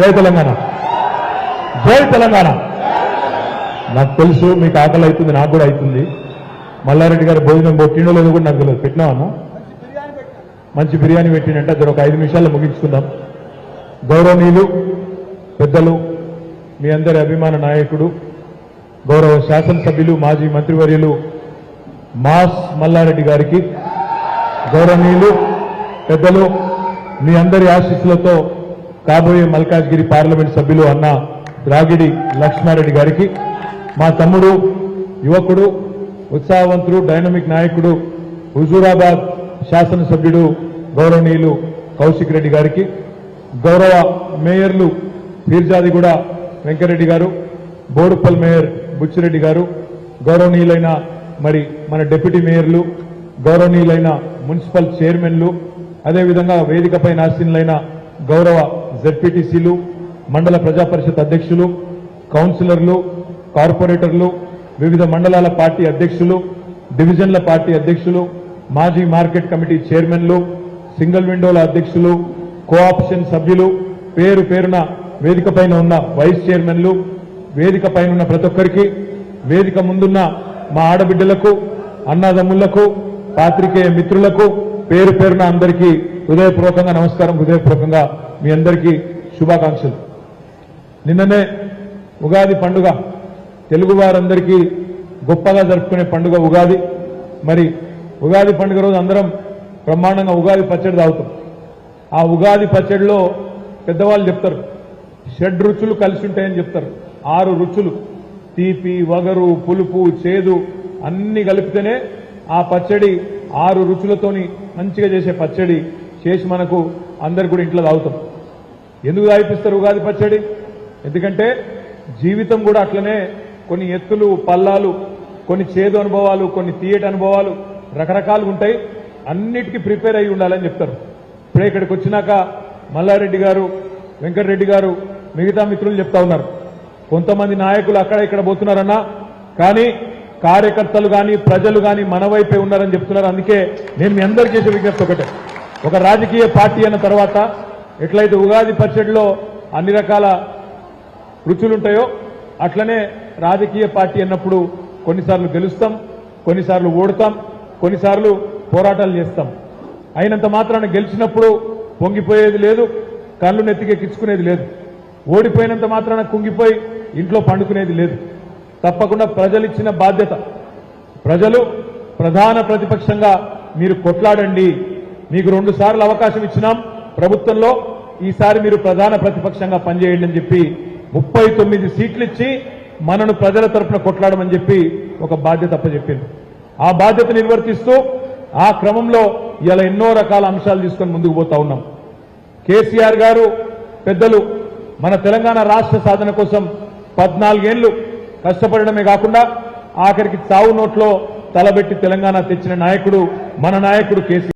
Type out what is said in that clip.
జై తెలంగాణ. జై తెలంగాణ. నాకు తెలుసు మీకు ఆకలి అవుతుంది నాకు కూడా అవుతుంది. మల్లారెడ్డి గారు భోజనం పెట్టిండో లేదో కూడా నాకు తెలియదు. పెట్టినామన్నా మంచి బిర్యానీ పెట్టినంటే అది ఒక ఐదు నిమిషాల్లో ముగించుకుందాం. గౌరవనీయులు పెద్దలు మీ అందరి అభిమాన నాయకుడు గౌరవ శాసనసభ్యులు మాజీ మంత్రివర్యులు మాస్ మల్లారెడ్డి గారికి గౌరవనీయులు పెద్దలు మీ అందరి ఆశీస్సులతో కాబోయే మల్కాజ్గిరి పార్లమెంట్ సభ్యులు అన్న రాగిడి లక్ష్మారెడ్డి గారికి మా తమ్ముడు యువకుడు ఉత్సాహవంతుడు డైనమిక్ నాయకుడు హుజూరాబాద్ శాసనసభ్యుడు గౌరవనీయులు కౌశిక్ రెడ్డి గారికి గౌరవ మేయర్లు పీర్జాదిగూడ వెంకరెడ్డి గారు బోడుపల్ మేయర్ బుచ్చిరెడ్డి గారు గౌరవనీయులైన మరి మన డిప్యూటీ మేయర్లు గౌరవనీయులైన మున్సిపల్ చైర్మన్లు అదేవిధంగా వేదికపై నాశీనులైన గౌరవ జెడ్పీటీసీలు మండల ప్రజా పరిషత్ అధ్యక్షులు కౌన్సిలర్లు కార్పొరేటర్లు వివిధ మండలాల పార్టీ అధ్యక్షులు డివిజన్ల పార్టీ అధ్యక్షులు మాజీ మార్కెట్ కమిటీ చైర్మన్లు సింగిల్ విండోల అధ్యక్షులు కోఆప్షన్ సభ్యులు పేరు పేరున వేదిక పైన ఉన్న వైస్ చైర్మన్లు వేదిక పైన ఉన్న ప్రతి ఒక్కరికి వేదిక ముందున్న మా ఆడబిడ్డలకు అన్నదమ్ములకు పాత్రికేయ మిత్రులకు పేరు పేరున అందరికీ హృదయపూర్వకంగా నమస్కారం హృదయపూర్వకంగా మీ అందరికీ శుభాకాంక్షలు. నిన్ననే ఉగాది పండుగ. తెలుగు వారందరికీ గొప్పగా జరుపుకునే పండుగ ఉగాది. మరి ఉగాది పండుగ రోజు అందరం బ్రహ్మాండంగా ఉగాది పచ్చడి తాగుతాం. ఆ ఉగాది పచ్చడిలో పెద్దవాళ్ళు చెప్తారు షడ్ రుచులు కలిసి ఉంటాయని చెప్తారు. ఆరు రుచులు తీపి వగరు పులుపు చేదు అన్ని కలిపితేనే ఆ పచ్చడి ఆరు రుచులతోని మంచిగా చేసే పచ్చడి చేసి మనకు అందరు కూడా ఇంట్లో తాగుతాం. ఎందుకు తాగిపిస్తారు ఉగాది పచ్చడి? ఎందుకంటే జీవితం కూడా అట్లనే కొన్ని ఎత్తులు పల్లాలు కొన్ని చేదు అనుభవాలు కొన్ని తీయటి అనుభవాలు రకరకాలుగా ఉంటాయి. అన్నిటికీ ప్రిపేర్ అయి ఉండాలని చెప్తారు. ఇప్పుడే ఇక్కడికి వచ్చినాక మల్లారెడ్డి గారు వెంకటరెడ్డి గారు మిగతా మిత్రులు చెప్తా ఉన్నారు. కొంతమంది నాయకులు అక్కడ ఇక్కడ పోతున్నారన్నా కానీ కార్యకర్తలు కానీ ప్రజలు కానీ మన వైపే ఉన్నారని చెప్తున్నారు. అందుకే నేను మీ అందరికీ చేసే విజ్ఞప్తి ఒకటే. ఒక రాజకీయ పార్టీ అన్న తర్వాత ఎట్లయితే ఉగాది పచ్చడిలో అన్ని రకాల రుచులుంటాయో అట్లనే రాజకీయ పార్టీ అన్నప్పుడు కొన్నిసార్లు గెలుస్తాం కొన్నిసార్లు ఓడుతాం కొన్నిసార్లు పోరాటాలు చేస్తాం. అయినంత మాత్రాన గెలిచినప్పుడు పొంగిపోయేది లేదు కళ్ళు నెత్తికెక్కించుకునేది లేదు. ఓడిపోయినంత మాత్రాన కుంగిపోయి ఇంట్లో పండుకునేది లేదు. తప్పకుండా ప్రజలు ఇచ్చిన బాధ్యత. ప్రజలు ప్రధాన ప్రతిపక్షంగా మీరు కొట్లాడండి. మీకు రెండు సార్లు అవకాశం ఇచ్చినాం. ప్రభుత్వంలో ఈసారి మీరు ప్రధాన ప్రతిపక్షంగా పనిచేయండి అని చెప్పి ముప్పై తొమ్మిది సీట్లు ఇచ్చి మనను ప్రజల తరపున కొట్లాడమని చెప్పి ఒక బాధ్యత అప్పచెప్పింది. ఆ బాధ్యత నిర్వర్తిస్తూ ఆ క్రమంలో ఇలా ఎన్నో రకాల అంశాలు తీసుకొని ముందుకు పోతా ఉన్నాం. కేసీఆర్ గారు పెద్దలు మన తెలంగాణ రాష్ట్ర సాధన కోసం పద్నాలుగేళ్ళు కష్టపడడమే కాకుండా ఆఖరికి చావు నోట్లో తలబెట్టి తెలంగాణ తెచ్చిన నాయకుడు మన నాయకుడు కేసీఆర్